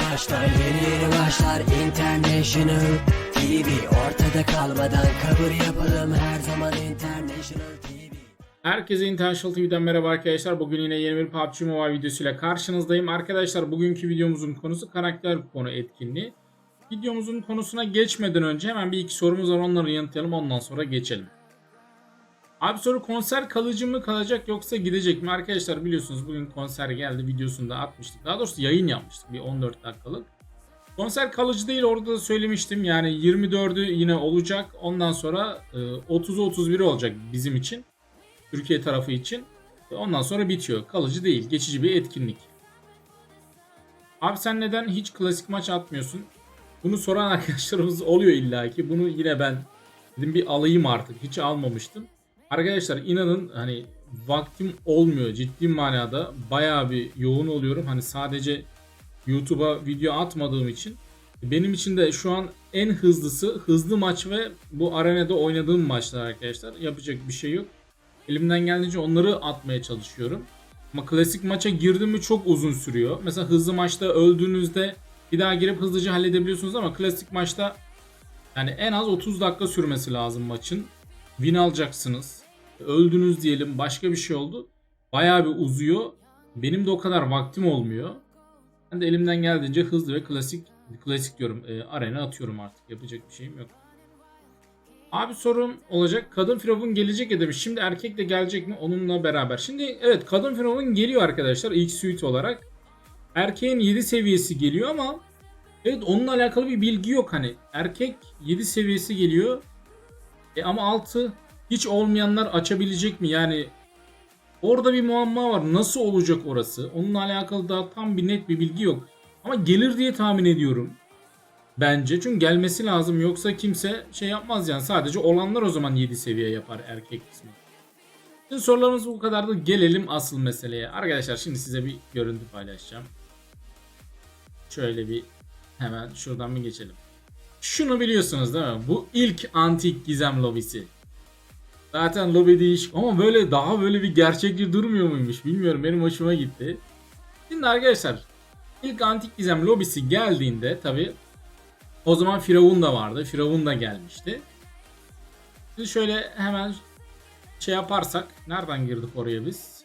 başlar Yeni yeni başlar International TV Ortada kalmadan kabul yapalım Her zaman International TV Herkese International TV'den merhaba arkadaşlar. Bugün yine yeni bir PUBG Mobile videosuyla karşınızdayım. Arkadaşlar bugünkü videomuzun konusu karakter kuponu etkinliği. Videomuzun konusuna geçmeden önce hemen bir iki sorumuz var onları yanıtlayalım ondan sonra geçelim. Abi soru konser kalıcı mı kalacak yoksa gidecek mi? Arkadaşlar biliyorsunuz bugün konser geldi videosunu da atmıştık. Daha doğrusu yayın yapmıştık bir 14 dakikalık. Konser kalıcı değil orada da söylemiştim. Yani 24'ü yine olacak. Ondan sonra e, 30'u 31'i olacak bizim için. Türkiye tarafı için. Ondan sonra bitiyor. Kalıcı değil. Geçici bir etkinlik. Abi sen neden hiç klasik maç atmıyorsun? Bunu soran arkadaşlarımız oluyor illaki. Bunu yine ben dedim bir alayım artık. Hiç almamıştım. Arkadaşlar inanın hani vaktim olmuyor ciddi manada. Bayağı bir yoğun oluyorum. Hani sadece YouTube'a video atmadığım için. Benim için de şu an en hızlısı hızlı maç ve bu arenada oynadığım maçlar arkadaşlar. Yapacak bir şey yok. Elimden geldiğince onları atmaya çalışıyorum. Ama klasik maça girdim mi çok uzun sürüyor. Mesela hızlı maçta öldüğünüzde bir daha girip hızlıca halledebiliyorsunuz ama klasik maçta yani en az 30 dakika sürmesi lazım maçın. Win alacaksınız. Öldünüz diyelim başka bir şey oldu. Bayağı bir uzuyor. Benim de o kadar vaktim olmuyor. Ben de elimden geldiğince hızlı ve klasik klasik diyorum e, arena atıyorum artık. Yapacak bir şeyim yok. Abi sorum olacak. Kadın Firavun gelecek ya demiş. Şimdi erkek de gelecek mi onunla beraber? Şimdi evet Kadın Firavun geliyor arkadaşlar ilk suite olarak. Erkeğin 7 seviyesi geliyor ama evet onunla alakalı bir bilgi yok hani. Erkek 7 seviyesi geliyor. E ama 6 hiç olmayanlar açabilecek mi? Yani orada bir muamma var. Nasıl olacak orası? Onunla alakalı daha tam bir net bir bilgi yok. Ama gelir diye tahmin ediyorum. Bence çünkü gelmesi lazım yoksa kimse şey yapmaz yani sadece olanlar o zaman 7 seviye yapar erkek kısmı. Şimdi sorularımız bu kadar da gelelim asıl meseleye. Arkadaşlar şimdi size bir görüntü paylaşacağım. Şöyle bir hemen şuradan bir geçelim. Şunu biliyorsunuz değil mi? Bu ilk antik gizem lobisi. Zaten lobi değişik ama böyle daha böyle bir gerçekçi durmuyor muymuş bilmiyorum benim hoşuma gitti. Şimdi arkadaşlar ilk antik gizem lobisi geldiğinde tabi o zaman Firavun da vardı. Firavun da gelmişti. Şimdi şöyle hemen şey yaparsak nereden girdik oraya biz?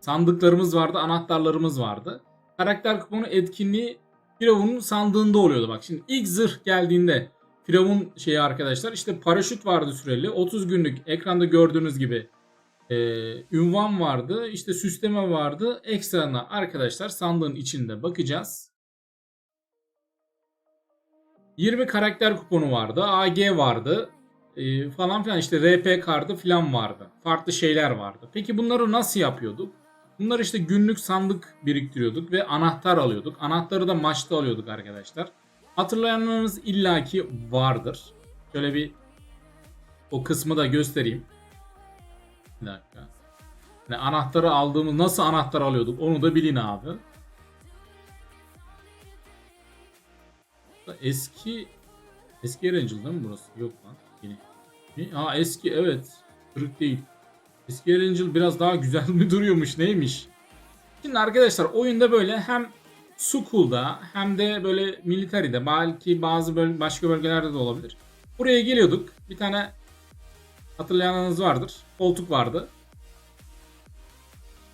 Sandıklarımız vardı, anahtarlarımız vardı. Karakter kuponu etkinliği Firavun'un sandığında oluyordu bak. Şimdi ilk zırh geldiğinde Firavun şeyi arkadaşlar işte paraşüt vardı süreli. 30 günlük ekranda gördüğünüz gibi e, ünvan vardı. işte süsleme vardı. Ekstrana arkadaşlar sandığın içinde bakacağız. 20 karakter kuponu vardı. AG vardı. e, falan filan işte RP kartı filan vardı. Farklı şeyler vardı. Peki bunları nasıl yapıyorduk? Bunları işte günlük sandık biriktiriyorduk ve anahtar alıyorduk. Anahtarı da maçta alıyorduk arkadaşlar. Hatırlayanlarınız illaki vardır. Şöyle bir o kısmı da göstereyim. Bir dakika. Yani anahtarı aldığımız nasıl anahtar alıyorduk onu da bilin abi. Eski eski Erangel değil mi burası? Yok lan. Yeni. Ne? Eski evet. Kırık değil. Eski Erangel biraz daha güzel mi duruyormuş neymiş? Şimdi arkadaşlar oyunda böyle hem Sukul'da hem de böyle Military'de belki bazı böl başka bölgelerde de olabilir. Buraya geliyorduk. Bir tane hatırlayanınız vardır. Koltuk vardı.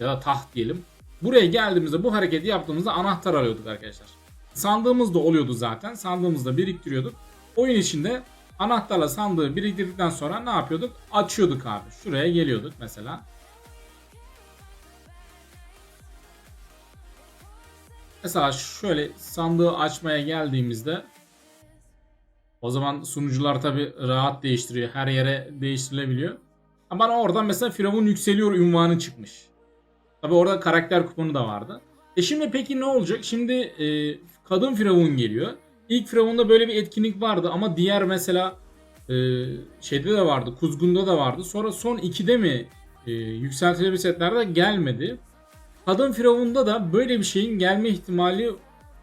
Ya da taht diyelim. Buraya geldiğimizde bu hareketi yaptığımızda anahtar arıyorduk arkadaşlar. Sandığımız da oluyordu zaten. Sandığımızda biriktiriyorduk. Oyun içinde anahtarla sandığı biriktirdikten sonra ne yapıyorduk? Açıyorduk abi. Şuraya geliyorduk mesela. Mesela şöyle sandığı açmaya geldiğimizde o zaman sunucular tabi rahat değiştiriyor. Her yere değiştirilebiliyor. Ama bana oradan mesela Firavun yükseliyor ünvanı çıkmış. Tabi orada karakter kuponu da vardı. E şimdi peki ne olacak? Şimdi e, kadın Firavun geliyor. İlk Firavun'da böyle bir etkinlik vardı ama diğer mesela e, şeyde de vardı. Kuzgun'da da vardı. Sonra son 2'de mi e, yükseltilebilir setlerde gelmedi. Kadın Firavun'da da böyle bir şeyin gelme ihtimali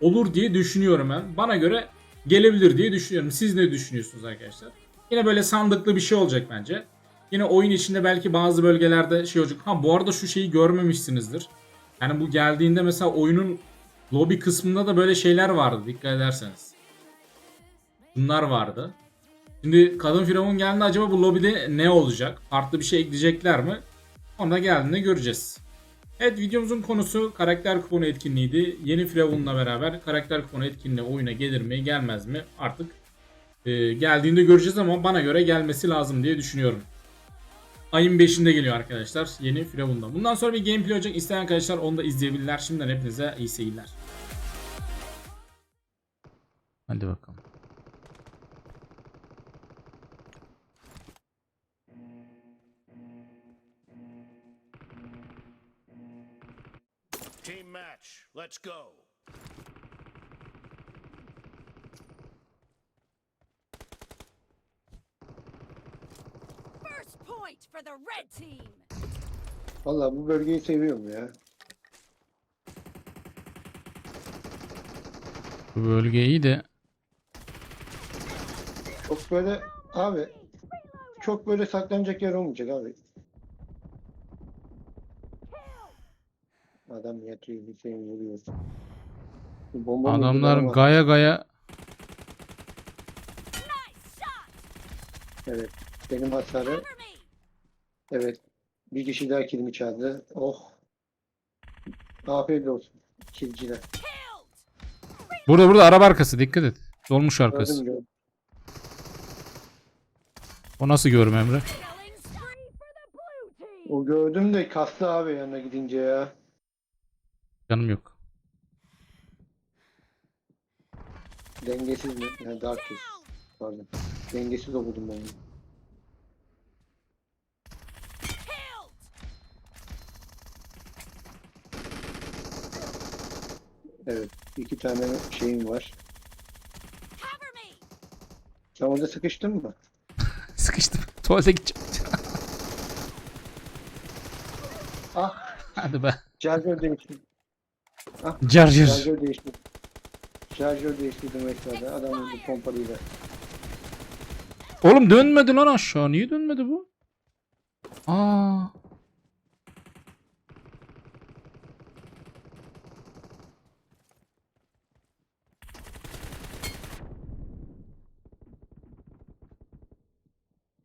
olur diye düşünüyorum ben. Bana göre gelebilir diye düşünüyorum. Siz ne düşünüyorsunuz arkadaşlar? Yine böyle sandıklı bir şey olacak bence. Yine oyun içinde belki bazı bölgelerde şey olacak. Ha bu arada şu şeyi görmemişsinizdir. Yani bu geldiğinde mesela oyunun Lobi kısmında da böyle şeyler vardı dikkat ederseniz. Bunlar vardı. Şimdi kadın firavun geldi acaba bu lobide ne olacak? Farklı bir şey ekleyecekler mi? Onu da geldiğinde göreceğiz. Evet videomuzun konusu karakter kuponu etkinliğiydi. Yeni Firavun'la beraber karakter kuponu etkinliği oyuna gelir mi gelmez mi artık e, geldiğinde göreceğiz ama bana göre gelmesi lazım diye düşünüyorum. Ayın 5'inde geliyor arkadaşlar yeni Firavun'da. Bundan sonra bir gameplay olacak. İsteyen arkadaşlar onu da izleyebilirler. Şimdiden hepinize iyi seyirler. Hadi bakalım. Team match. Let's go. First point for the red team. Valla bu bölgeyi seviyorum ya. Bu bölge iyi de Çok böyle abi çok böyle saklanacak yer olmayacak abi. Adam yatıyor şey vuruyor. Bu bomba mı adamlar ama- gaya gaya. Evet. Benim hasarı. Evet. Bir kişi daha kilimi çaldı. Oh. Afiyet olsun. Kilciler. Burada burada araba arkası dikkat et. Dolmuş arkası. Gördüm gördüm. O nasıl görüm Emre? O gördüm de kastı abi yanına gidince ya. Canım yok. Dengesiz mi? Yani Dark Kiss. Down. Pardon. Dengesiz okudum ben. bunu. Killed. Evet. iki tane şeyim var. Sen orada sıkıştın mı? Sıkıştım. Tuvalete gideceğim. Ah. Hadi be. Şarjör değişti. Car car. Şarjör değişti. Şarjör değiştirdim esnada. Adam vurdu pompalıyla. Oğlum dönmedi lan aşağı. Niye dönmedi bu? Aa.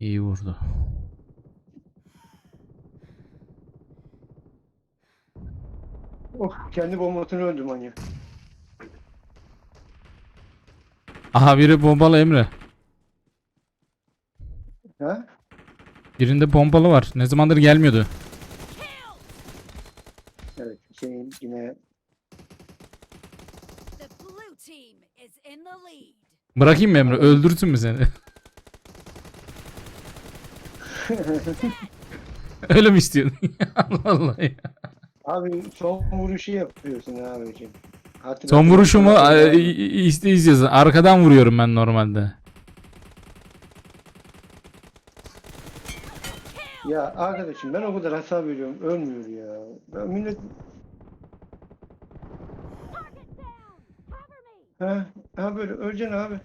İyi vurdu. Oh kendi bombasını öldü manyak. Aha biri bombalı Emre. Ha? Birinde bombalı var. Ne zamandır gelmiyordu. Evet. Şeyin yine The blue team is in the lead. Bırakayım mı Emre? Öldürsün mü seni? Öyle mi istiyorsun? Allah Allah ya. Abi son vuruşu yapıyorsun abicim. Hatırladın Son vuruşumu e, iste izliyorsun. Arkadan vuruyorum ben normalde. Ya arkadaşım ben o kadar hasar veriyorum. Ölmüyor ya. Ben millet ha, ha böyle öleceksin abi.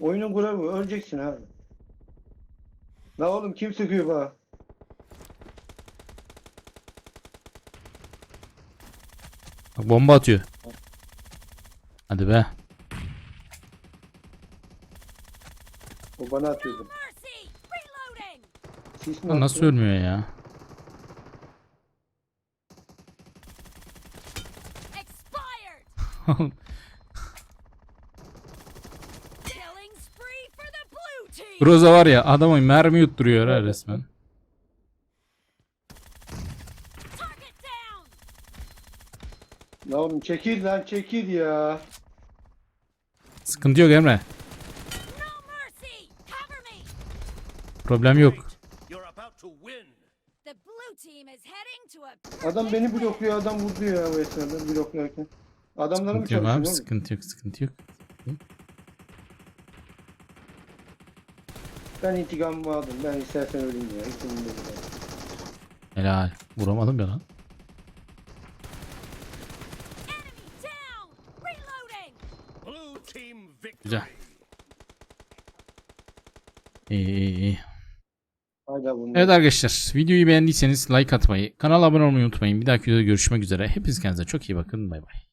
Oyunun kuralı bu. Öleceksin abi. La oğlum kim sıkıyor bana? Bak bomba atıyor. Hadi be. O bana atıyordu. Sis mi Lan Nasıl ölmüyor ya? Expired. Killing spree for the blue team. Groza var ya adamı mermi yutturuyor ha resmen. La oğlum çekil lan çekil ya. Sıkıntı yok Emre. Problem yok. Adam beni blokluyor adam vurdu ya bu esnada bloklarken. Adamlara mı Sıkıntı yok abi. çalışıyorsun? Sıkıntı yok. Sıkıntı yok. Ben intikamımı aldım. Ben istersen öleyim ya. Hiç umurumda değil. Helal. Vuramadım ya lan. Güzel. İyi iyi iyi. Evet arkadaşlar videoyu beğendiyseniz like atmayı, kanala abone olmayı unutmayın. Bir dahaki videoda görüşmek üzere. Hepiniz kendinize çok iyi bakın. Bay bay.